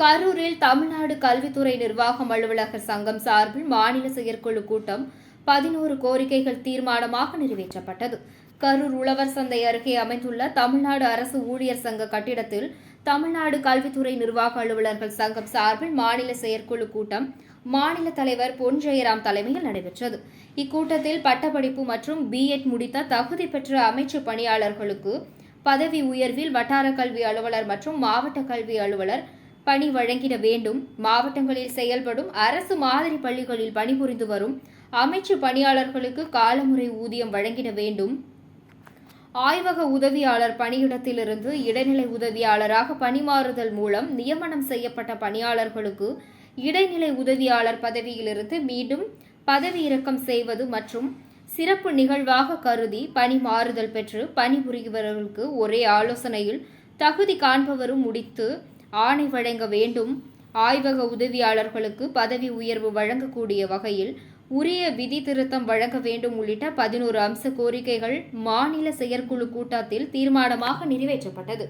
கரூரில் தமிழ்நாடு கல்வித்துறை நிர்வாகம் அலுவலகர் சங்கம் சார்பில் மாநில செயற்குழு கூட்டம் பதினோரு கோரிக்கைகள் தீர்மானமாக நிறைவேற்றப்பட்டது. கரூர் உழவர் சந்தை அருகே அமைந்துள்ள தமிழ்நாடு அரசு ஊழியர் சங்க கட்டிடத்தில் தமிழ்நாடு கல்வித்துறை நிர்வாக அலுவலர்கள் சங்கம் சார்பில் மாநில செயற்குழு கூட்டம் மாநில தலைவர் பொன் ஜெயராம் தலைமையில் நடைபெற்றது. இக்கூட்டத்தில் பட்டப்படிப்பு மற்றும் பிஎட் முடித்த தகுதி பெற்ற அமைச்சு பணியாளர்களுக்கு பதவி உயர்வில் வட்டார கல்வி அலுவலர் மற்றும் மாவட்ட கல்வி அலுவலர் பணி வழங்கிட வேண்டும். மாவட்டங்களில் செயல்படும் அரசு மாதிரி பள்ளிகளில் பணிபுரிந்து வரும் அமைச்சு பணியாளர்களுக்கு காலமுறை ஊதியம் வழங்கிட வேண்டும். ஆய்வக உதவியாளர் பணியிடத்திலிருந்து இடைநிலை உதவியாளராக பணிமாறுதல் மூலம் நியமனம் செய்யப்பட்ட பணியாளர்களுக்கு இடைநிலை உதவியாளர் பதவியிலிருந்து மீண்டும் பதவி இறக்கம் செய்வது மற்றும் சிறப்பு நிகழ்வாக கருதி பணி மாறுதல் பெற்று பணிபுரிபவர்களுக்கு ஒரே ஆலோசனையில் தகுதி காண்பவரும் முடித்து ஆணை வழங்க வேண்டும். ஆய்வக உதவியாளர்களுக்கு பதவி உயர்வு வழங்கக்கூடிய வகையில் உரிய விதி திருத்தம் வழங்க வேண்டும் உள்ளிட்ட பதினோரு அம்ச கோரிக்கைகள் மாநில செயற்குழு கூட்டத்தில் தீர்மானமாக நிறைவேற்றப்பட்டது.